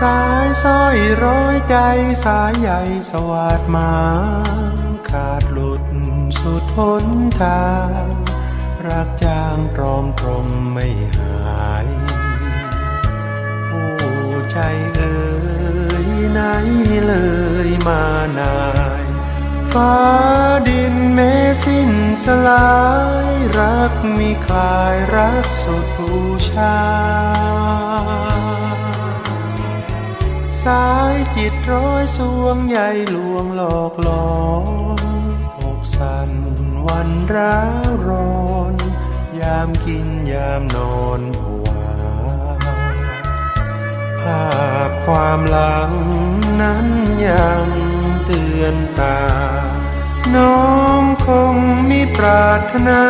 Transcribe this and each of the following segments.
สายสร้อยร้อยใจสายใหญ่สวาดมา ขาดหลุดสุดหนทาง รักจางตรอมตรมไม่หายผู้ใจเอ่ยไหนเลยมานายฟ้าดินเมสิ้นสลาย รักมีคลายรักสุดบูชา สายจิตร้อยสวงใยลวงหลอกหลอนอกสันวันร้าวร้อน ยามกินยามนอนผวาภาพความหลังนั้นยังเตือนตา น้องคงมีปรารถนา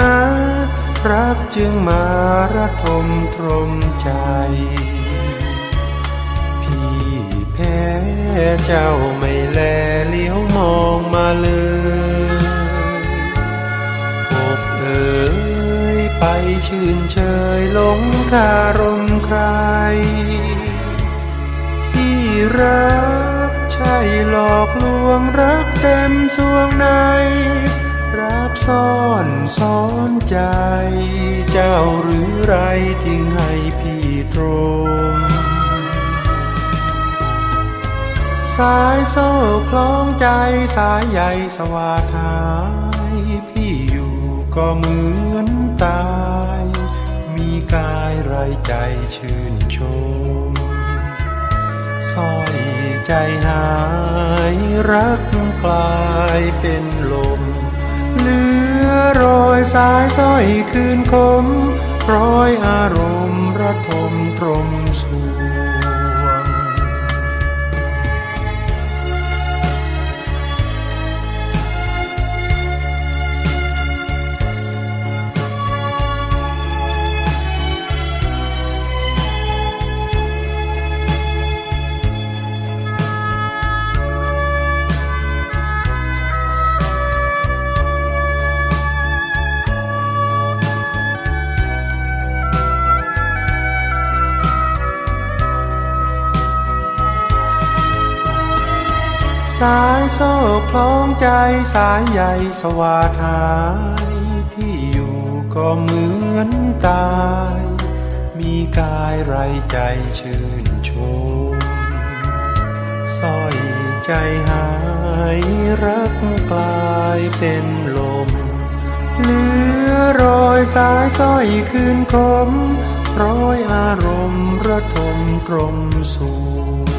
รักจึงมาระทมตรมใจ พี่แพ้เจ้าไม่แลเลี้ยวมองมาเลยอกเอ๋ยไปชื่นเชยหลงคารมใคร ที่รักใช่หลอกลวงรักเต็มสวงในรักซ่อนซ้อนใจ เจ้าหรือไรทิ้งให้พี่ตรง สายโซ่คล้องใจสายใยสวาทายพี่อยู่ก็เหมือนตาย มีกายไรใจชื่นชมสร้อยใจหายรักกลายเป็นลม เหลือรอยสายสร้อยคืนคมร้อยอารมณ์ระทมตรมสู สายโซ่คล้องใจสายใยสวาทายพี่อยู่ก็เหมือนตาย มีกายไรใจชื่นชมสร้อยใจหายรักกลายเป็นลม เหลือรอยสายสร้อยคืนคมร้อยอารมณ์ระทมตรมสูง